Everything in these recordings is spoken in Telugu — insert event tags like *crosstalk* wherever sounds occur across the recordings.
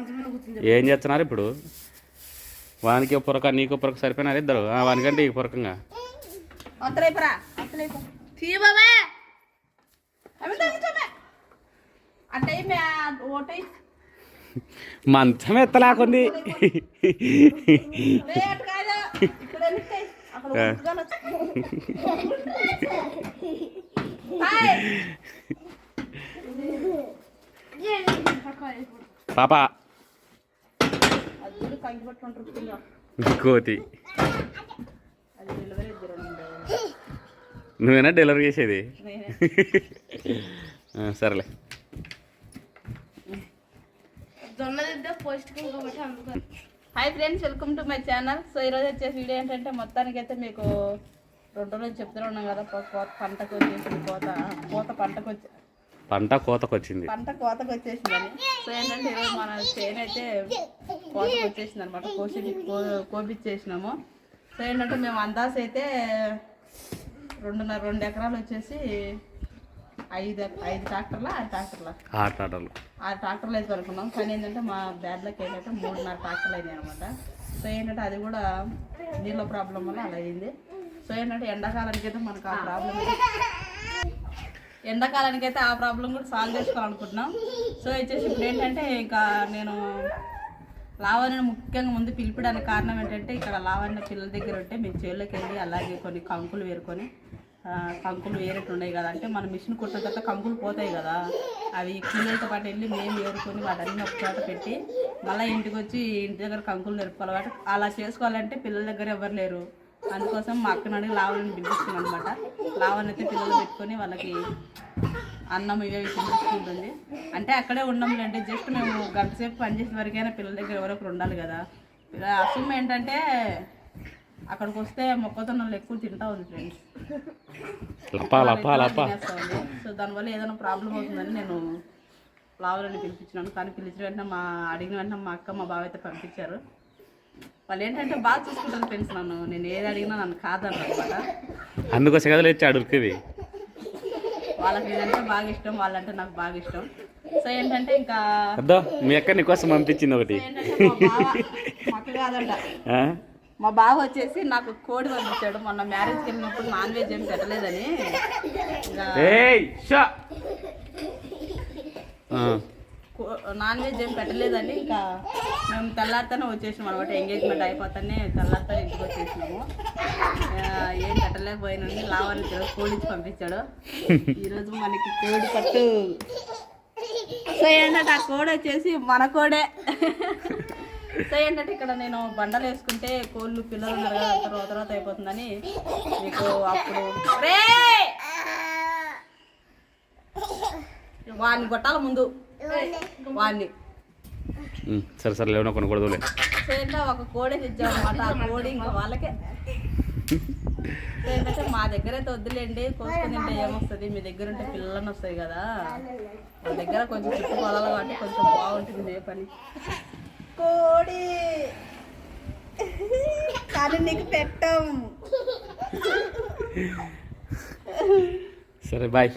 మంచం ఏం చేస్తున్నారు ఇప్పుడు? వానికి పొరక నీకు పొరక సరిపోయినారు ఇద్దరు? ఆ, వానికంటే ఈ పొరకంగా. అత్తలేపరా అత్తలేపు. తీయబాబే కోతి. అది డెలివరీ ఇద్దరు నువ్వేనా డెలివరీ చేసేది? సరేలే. Hi friends welcome to my channel so ఈరోజు వచ్చేసి వీడియో ఏంటంటే మొత్తానికి అయితే మీకు రెండు రోజులు చెప్తూనే ఉన్నాం కదా కోత పంటకు వచ్చేసింది కోత కోత పంటకు వచ్చి పంట కోతకు వచ్చింది పంట కోతకు వచ్చేసిందని సో ఏంటంటే ఈరోజు మన చేను అయితే కోతకు వచ్చేసింది అనమాట కోసి కో- కోపిచ్చేసినాము. సో ఏంటంటే మేము అందాస అయితే రెండున్నర రెండు ఎకరాలు వచ్చేసి ఐదు ఐదు ట్రాక్టర్ల ఆరు ట్రాక్టర్ల? ఆట ఆటలు ఆరు ట్రాక్టర్లు అయితే అనుకున్నాం కానీ ఏంటంటే మా బ్యాడ్లకి ఏంటంటే మూడున్నర ట్రాక్టర్లు అయినాయి అనమాట సో ఏంటంటే అది కూడా నీళ్ళ ప్రాబ్లం వల్ల అలా అయింది. సో ఏంటంటే ఎండాకాలానికి అయితే మనకు ఆ ప్రాబ్లం ఎండాకాలానికి అయితే ఆ ప్రాబ్లం కూడా సాల్వ్ చేసుకోవాలనుకుంటున్నాం. సో వచ్చేసి ఇప్పుడు ఏంటంటే ఇంకా నేను లావణ్యను ముఖ్యంగా ముందు పిలిపడానికి కారణం ఏంటంటే ఇక్కడ లావణ్య పిల్లల దగ్గర ఉంటే మేము చేలోకి వెళ్ళి అలాగే కొన్ని కంకులు వేరుకొని కంకులు వేరేట్టు ఉన్నాయి కదా. అంటే మన మిషన్ కుట్టిన తర్వాత కంకులు పోతాయి కదా. అవి పిల్లలతో పాటు వెళ్ళి మేము వేరుకొని వాటన్నీ ఒక చోట పెట్టి మళ్ళీ ఇంటికి వచ్చి ఇంటి దగ్గర కంకులు నేర్పుకోవాలి కాబట్టి అలా చేసుకోవాలంటే పిల్లల దగ్గర ఎవరు లేరు. అందుకోసం మా అక్కని అడిగి లావణ్యని పిలిపిస్తున్నాం అనమాట లావణ్య అయితే పిల్లలు పెట్టుకొని వాళ్ళకి అన్నం ఇవే తినిపిస్తుంటుంది అంటే అక్కడే ఉన్నాంలేండి. జస్ట్ మేము గంట సేపు పనిచేసిన వరకైనా పిల్లల దగ్గర ఎవరో ఒకరు ఉండాలి కదా. అసలు ఏంటంటే అక్కడికి వస్తే మొక్కజొన్నలు ఎక్కువ తింటా ఉంది ఫ్రెండ్స్ సో దానివల్ల ఏదైనా ప్రాబ్లం అవుతుందని నేను లావులని పిలిపించినాను. కానీ పిలిచిన వెంటనే మా అడిగిన వెంటనే మా అక్క మా బావ అయితే పంపించారు. వాళ్ళు ఏంటంటే బాగా చూసుకుంటారు ఫ్రెండ్స్ నన్ను. నేను ఏది అడిగినా నన్ను కాదన్నారు అనమాట అందుకోసం కదా లేచి అడుగుతుంది వాళ్ళకి నేనంటే బాగా ఇష్టం వాళ్ళంటే నాకు బాగా ఇష్టం. సో ఏంటంటే ఇంకా అద్దో మీ అక్క నీకోసం పంపించింది ఒకటి. మాకు కాదంట? మా బావ వచ్చేసి నాకు కోడి పంపించాడు. మొన్న మ్యారేజ్కి వెళ్ళినప్పుడు నాన్ వెజ్ ఏం పెట్టలేదని. నాన్ వెజ్ ఏం పెట్టలేదని ఇంకా మేము తెల్లారితేనే వచ్చేసినాం అనమాట ఎంగేజ్మెంట్ అయిపోతానే తెల్లారితేనే ఇంటికి వచ్చేసినాము. ఏం పెట్టలేకపోయినండి లావాన్ని ఈరోజు కోడి పంపించాడు. ఈరోజు మనకి కోడి పట్టు. సో ఏంటంటే ఆ కోడి వచ్చేసి మన కోడే. సో ఏంటంటే ఇక్కడ నేను బండలు వేసుకుంటే కోళ్ళు పిల్లలు ఉన్నారు కదా తర్వాత తర్వాత అయిపోతుందని మీకు అప్పుడు రే వాడిని కొట్టాల ముందు. వాడిని. సరే సరే లేవనా కొన్ని కొడదులే సో ఏంటో ఒక కోడి తెచ్చామన్నమాట ఆ కోడి ఇంకా వాళ్ళకే. ఏంటంటే మా దగ్గర అయితే వద్దులేండి కోసుకొని తింటే ఏమొస్తుంది? మీ దగ్గర ఉంటే పిల్లలని వస్తాయి కదా. మా దగ్గర కొంచెం చుట్టూ పొలాలు కాబట్టి కొంచెం బాగుంటుంది మే పని. కోడి. కానీ నీకు పెట్టం. సరే బాయ్.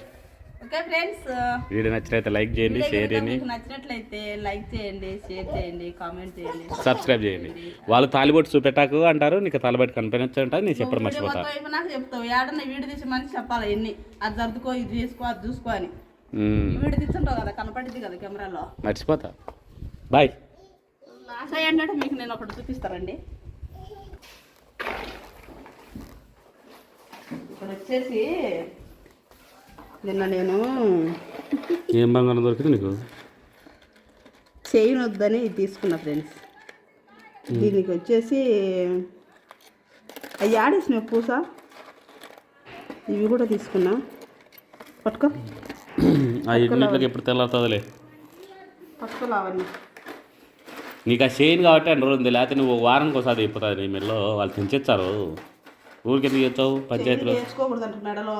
ఓకే ఫ్రెండ్స్ వీడియో నచ్చినైతే లైక్ చేయండి షేర్ చేయండి. మీకు నచ్చినట్లయితే లైక్ చేయండి షేర్ చేయండి కామెంట్ చేయండి. సబ్స్క్రైబ్ చేయండి. వాళ్ళు తాలిబొట్టు చూపెట్టాకు అంటారు నీకు తాలిబొట్టు కనిపించచ్చు అంటారు నేను చెప్పడం వీడియో మర్చిపోతా. మొత్తం అయిపోయినాక చెప్తావు. ఏడన్నా వీడియో తీసి మనిషి చెప్పాలి ఎన్ని. అది సర్దుకో ఇది చేసుకో అది చూసుకో అని. వీడియో తీస్తుంటావు కదా కనపడింది కదా కెమెరాలో. మర్చిపోతా. బాయ్ సో ఏంటంటే మీకు నేను ఒకటి చూపిస్తానండి. ఇక్కడ వచ్చేసి నిన్న నేను ఏం బంగారం దొరికింది నీకు? చైన్ వద్దని తీసుకున్నా ఫ్రెండ్స్. దీనికి వచ్చేసి అవి ఆడేసిన పూస? ఇవి కూడా తీసుకున్నా. పట్టుకో. ఆ ఇంట్లోకి ఎప్పుడు తెల్లారుతుందిలే. పట్టుకో లావన్నీ నీకు ఆ షేన్ కాబట్టి రోజులు ఉంది. లేకపోతే నువ్వు వారానికి ఒకసారి అయిపోతుంది నీ మెల్లో వాళ్ళు తెంచేస్తారు ఊరికి ఎందుకు చేస్తావు? పంచాయతీలో? మెడలో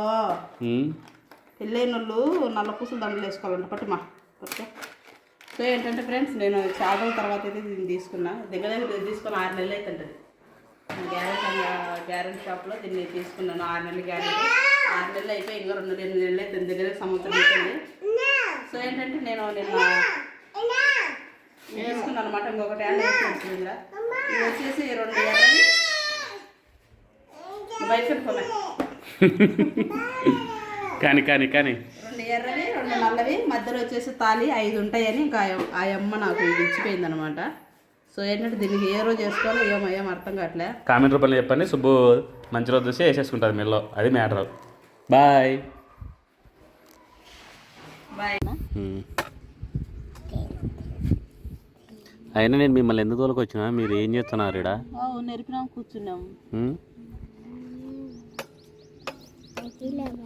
పెళ్ళైన వాళ్ళు నల్ల పూసలు దండలు వేసుకోవాలంట. పట్టుమా. పట్టుకో. సో ఏంటంటే ఫ్రెండ్స్ నేను చాలా రోజుల తర్వాత అయితే దీన్ని తీసుకున్నా. దగ్గర దగ్గర తీసుకున్న ఆరు నెలలు అవుతుంటుంది గ్యారెంటీ గ్యారెంటీ షాప్లో దీన్ని తీసుకున్నాను. ఆరు నెలలు గ్యారెంటీ. ఆరు నెలలు అయిపోయి ఇంకా రెండు రెండు నెలలు అయితే దగ్గర సంవత్సరం అవుతుంది సో ఏంటంటే నేను నిన్న వేసుకున్నాను అనమాట ఇంకొకటి యాడ్ వేసుకుంటుంది ఇందులో. వచ్చేసి రెండు ఎర్రవి బయట పెట్టుకోమే కానీ కానీ కానీ. రెండు ఎర్రవి రెండు నల్లవి మధ్యలో వచ్చేసి తాలి ఐదు ఉంటాయని ఇంకా ఆ- అమ్మ నాకు ఇచ్చిపోయింది అనమాట సో ఏంటంటే దీనికి ఏ రోజు చేసుకోవాలో ఏమో ఏం అర్థం కావట్లే. కామెంట్ రూపంలో చెప్పండి. సుబ్బు మంచి రోజు చూసి వేసేసుకుంటుంది మెల్లో. అది మ్యాటర్. బాయ్. బాయ్. అయినా నేను మిమ్మల్ని ఎందుకు తోలుకొచ్చినా? మీరు ఏం చేస్తున్నారు ఇడా నెరిపినాం కూర్చున్నాము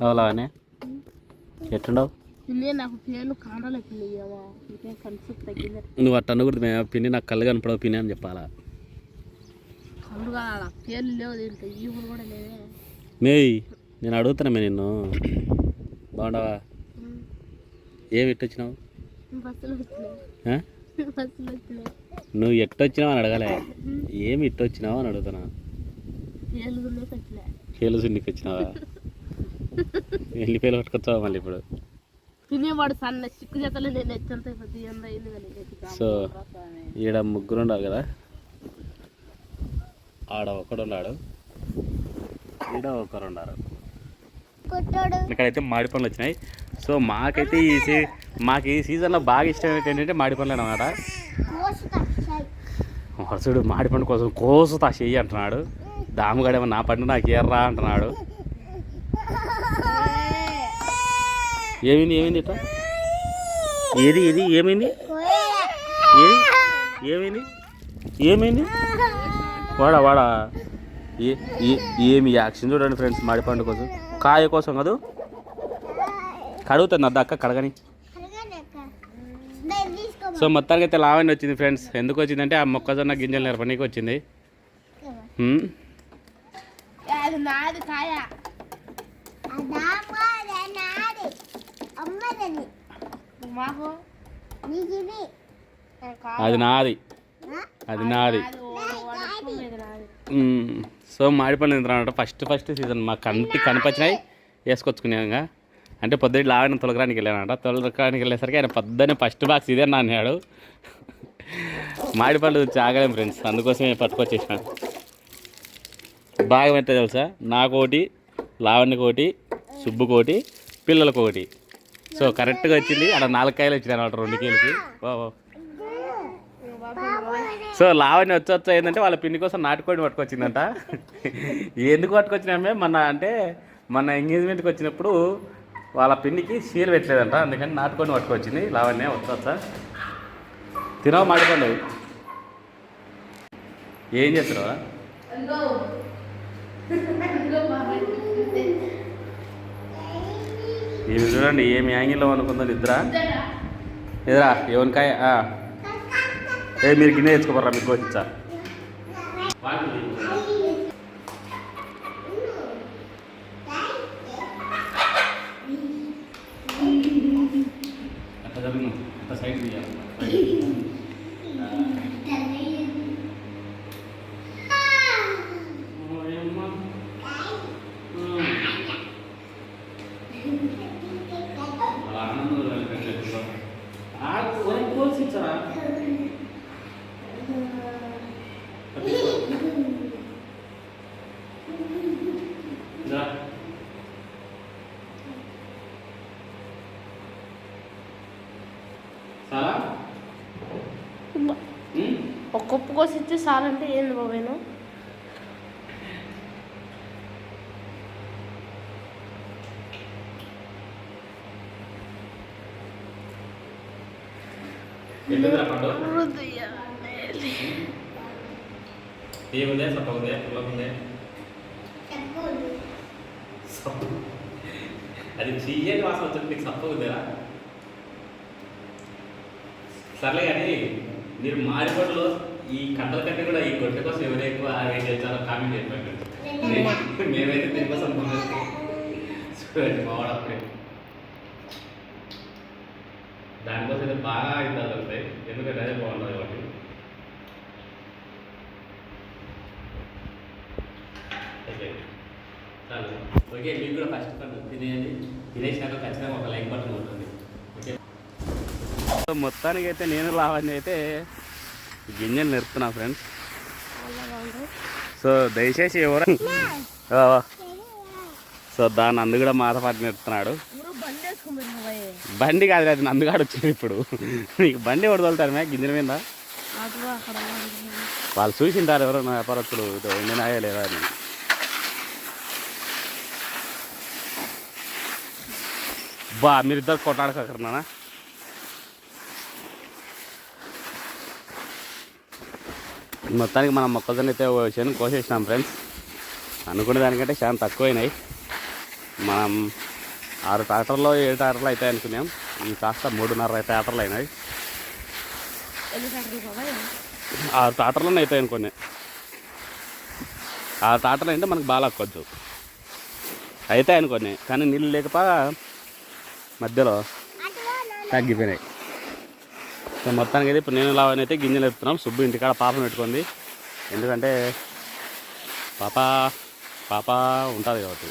అవలానే నాకు తగ్గింది. నువ్వు అట్ట అనకూడదు మేము పిన్ని నాకు కళ్ళు కనపడవు పిన్ని అని చెప్పాలా? మేయ్ నేను అడుగుతున్నామే నిన్ను. బాగుండవా? ఏమి వచ్చినాయి నువ్వు ఎట్టొచ్చినావు అని అడగలే. ఏమి ఇట్టొచ్చినావు అని అడుగుతున్నా. కేలు సున్నికి వచ్చినావా? ఎన్ని పేలు పట్టుకొచ్చావా మళ్ళీ ఇప్పుడు? తినేవాడు సన్న చిక్కు చేతలు నేను ఎచ్చంత సో ఈడ ముగ్గురు ఉండాలి కదా? ఆడ ఒకడు ఉన్నాడు. ఈడ ఒకరు ఉన్నారు. ఇక్కడైతే మామిడి పండ్లు వచ్చినాయి. సో మాకైతే ఈ సీ మాకు ఈ సీజన్లో బాగా ఇష్టం ఏంటంటే మామిడి పండ్లు అనమాట వరుసడు మామిడి పండు కోసం కోసుతా చెయ్యి అంటున్నాడు. దామగాడేమో నా పండు నాకు ఎర్రా అంటున్నాడు. ఏమైంది ఏమైంది ఇట్లా? ఏది ఏది ఏమైంది? ఏది? ఏమైంది? ఏమైంది? వాడా వాడా. ఏ ఏ- ఏమి యాక్షన్ చూడండి ఫ్రెండ్స్ మాడి పండు కోసం. కాయ కోసం కాదు. కడుగుతుంది అద్ద అక్క కడగని. సో మొత్తానికి అయితే లావణ్య వచ్చింది ఫ్రెండ్స్. ఎందుకు వచ్చిందంటే ఆ మొక్కజొన్న గింజలు నేర్పనీకి వచ్చింది. హ్మ్. అది నాది. కాయ మాకు అది నాది. అది నాది అది. సో మాడిపండు తింటున్నాడు ఫస్ట్ ఫస్ట్ సీజన్ మా కంటి కనిపించినాయి. వేసుకొచ్చుకున్నాక అంటే పొద్దున్న లాగిన తొలగరానికి వెళ్ళానంట. తొలగరానికి వెళ్ళేసరికి ఆయన పొద్దున్నే ఫస్ట్ బాక్స్ ఇదే నా అన్నాడు. మాడిపండు చాగలేం ఫ్రెండ్స్. అందుకోసమే పట్టుకొచ్చేసిన. బాగా ఎంత తెలుసా? నాకోటి లావణ్యకి ఒకటి సుబ్బుకోటి పిల్లలకు ఒకటి సో కరెక్ట్గా వచ్చింది. అక్కడ నాలుగు కాయలు వచ్చినాయి అనమాట రెండు కేలకి ఓ సో లావణ్య వచ్చి వచ్చి ఏంటంటే వాళ్ళ పిన్ని కోసం నాటుకోడి పట్టుకొచ్చిందంట. ఎందుకు పట్టుకొచ్చినామే? మన అంటే మన ఎంగేజ్మెంట్కి వచ్చినప్పుడు వాళ్ళ పిన్నికి సీల్ పెట్టలేదంట. అందుకని నాటుకొని పట్టుకొచ్చింది లావణ్య వచ్చా తినవు మాడుకోండి ఏం చేస్తున్నావా? ఇవి చూడండి ఏమి యాంగిల్లో అనుకుందో నిద్ర ఎదురా ఎవరికాయ ఏ మీరు గిన్నె తెచ్చుకోబర్రా మీకు కోసిచ్చా? సైడ్ తీయాలి కోసిచ్చరా రా చాలా ఒక కప్పు కోసి ఇస్తే చాలంటే ఏంది ఏముందే? సప్ప ఉందే సప్ప అది చెయ్యని వాసన వచ్చింది నీకు సప్ప ఉందేరా. సర్లే కానీ మీరు మారిపట్లో ఈ కంటల కంటే కూడా ఈ గొడ్ల కోసం ఎవరు ఎక్కువ ఏం చేస్తారో కామెంట్ చెప్పండి మేమైతే దీనికోసం చూడండి మావాడు అప్పుడే. దానికోసం అయితే బాగా ఇద్దాలు అవుతాయి ఎందుకంటే అదే బాగుంటుంది కాబట్టి. ఓకే. చాలు. ఓకే మీకు కూడా ఫస్ట్ పండు తినేయండి. తినేసినాక ఖచ్చితంగా ఒక లైక్ బటన్ ఉంటుంది ఓకే. మొత్తానికి అయితే నేను లావణ్య అయితే గింజలు నేర్పుతున్నా ఫ్రెండ్స్ సో దయచేసి ఎవరు? సో దాన్ని అందు కూడా మాతో పాటు నేర్పుతున్నాడు. బండి కాదు అది నందుగాడు వచ్చింది ఇప్పుడు. నీకు బండి ఎవరు తోలుతారు మే గింజల మీద? వాళ్ళు చూసింటారు ఎవరైనా వ్యాపారస్తులు ఎండినాయా లేదా అని. బా మీరిద్దరు కొట్లాడకన్నా మొత్తానికి మనం మొక్కజొన్న అయితే ఓ చేను కోసేసినాం ఫ్రెండ్స్. అనుకునే దానికంటే చాలా తక్కువైనాయి. మనం ఆరు ట్రాక్టర్లో ఏడు ట్రాక్టర్లు అవుతాయి అనుకున్నాం. ఇవి కాస్త మూడున్నర ట్రాక్టర్లు అయినాయి. ఆరు టాటర్లు అవుతాయి అనుకోండి ఆ టాటర్లు అంటే మనకు బాగా కొంచెం అవుతాయి అనుకోండి కానీ నీళ్ళు లేకపో మధ్యలో తగ్గిపోయినాయి. సో మొత్తానికి అయితే ఇప్పుడు నేను లావని అయితే గింజలు ఎత్తున్నాం సుబ్బు ఇంటికాడ పాపను పెట్టుకుంది. ఎందుకంటే పాప పాప ఉంటుంది కాబట్టి.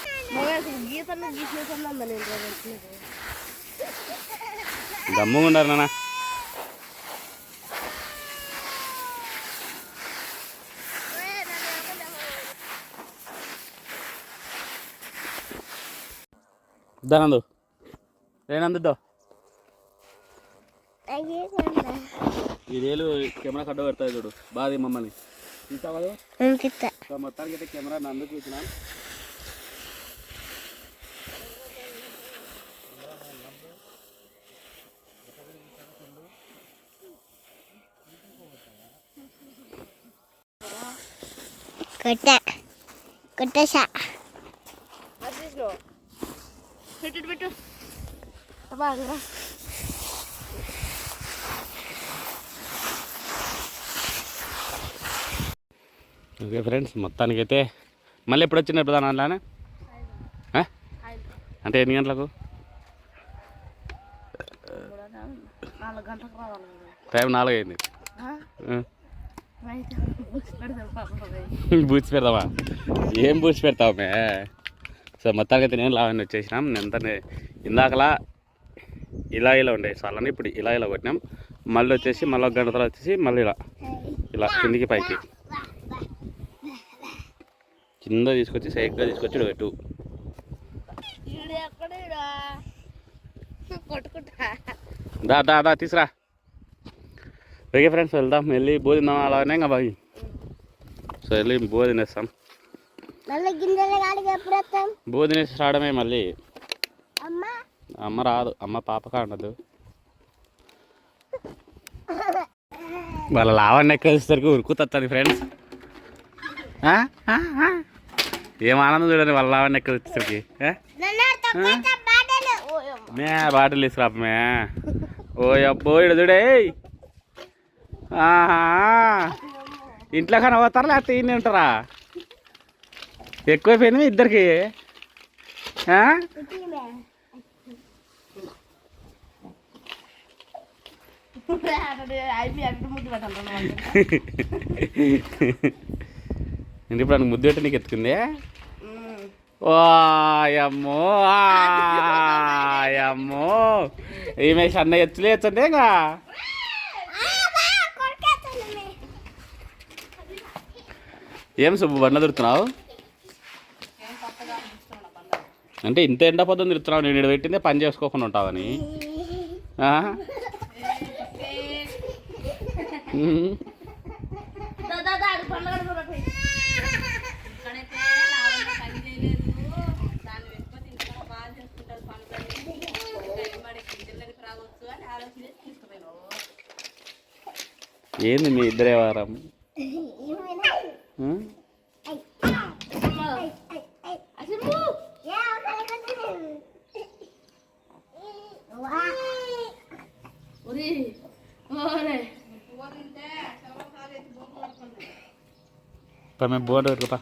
గమ్ముగా ఉండరు నాన్న. దానందు రేనందుద్దో ఇదేళ్ళు కెమెరా కడ్డ పెడతాయి చూడు. బాగా మమ్మల్ని. తీసావా సో మొత్తానికి అయితే కెమెరా నందుకు ఇచ్చిన కొట్ట. కొట్టేసా పెట్టు పెట్టు బాగా ఓకే ఫ్రెండ్స్ మొత్తానికి అయితే మళ్ళీ ఎప్పుడు వచ్చిన ప్రధాన అలానే? అంటే ఎన్ని గంటలకు. టైం నాలుగు అయింది ఆ? ఆ. అయితే బుక్స్ పెడతారు పాపం పోయి. బూచి పెడతావా ఏం బూచి పెడతావు మే సో మొత్తానికి అయితే నేను లావని వచ్చేసినాం ఎంత ఇందాకలా ఇలా ఇలా ఉండే చాలని ఇప్పుడు ఇలా ఇలా కొట్టినాం మళ్ళీ వచ్చేసి మళ్ళీ ఒక గంట వచ్చేసి మళ్ళీ ఇలా ఇలా కిందికి పైకి కింద తీసుకొచ్చి సైడ్గా తీసుకొచ్చి పెట్టు దా దా దా తీసురా. ఓకే ఫ్రెండ్స్ వెళ్దాం. వెళ్ళి బోధిందాం అలానే ఇంకా బాగి సో వెళ్ళి బోధినేస్తాం బోధినేసి రావడమే మళ్ళీ. అమ్మ? అమ్మ రాదు. అమ్మ పాప కాడదు వాళ్ళ లావణ్య కలిసేసరికి ఉరుకుతుంది ఫ్రెండ్స్ ఏం ఆనందం చూడండి వాళ్ళ లావణ్య తొక్కేస్తా బాటలు మే బాటిల్ తీసుకురా మే ఓ అబ్బో ఇడు చూడే ఆహా. ఇంట్లో కనబోతారా లేకపోతే ఈయన ఉంటారా? ఎక్కువైపోయింది ఇద్దరికి. ఆ? అయిపోయి అక్కడ ముద్దు పెట్టాలి ఇంటి ఇప్పుడు ఆయనకు ముద్దు నీకు ఎత్తుకుంది? వాయమ్మో వాయమ్మో ఈమె సన్న ఎత్తులే ఎత్తండి ఇంకా? ఏం సుబ్బు బండ తిరుతున్నావు అంటే ఇంత ఎండ పొద్దున్న తిరుగుతున్నావు నేను ఇక్కడ పెట్టిందే పని చేసుకోకుండా ఉంటావని *laughs* ఆ? ఉమ్. ఇక్కడైతే లావణ్య పని చేయలేదు దాన్ని పెట్టుకొని ఇంట్లో బాగా చేసుకుంటారు పనులని టైం పడి గింజలకి రావచ్చు అని ఆలోచన చేసి తీసుకుపోయినావు ఏంది మీ ఇద్దరే వారం? పా మేము బోర్డు పెట్టుకోపా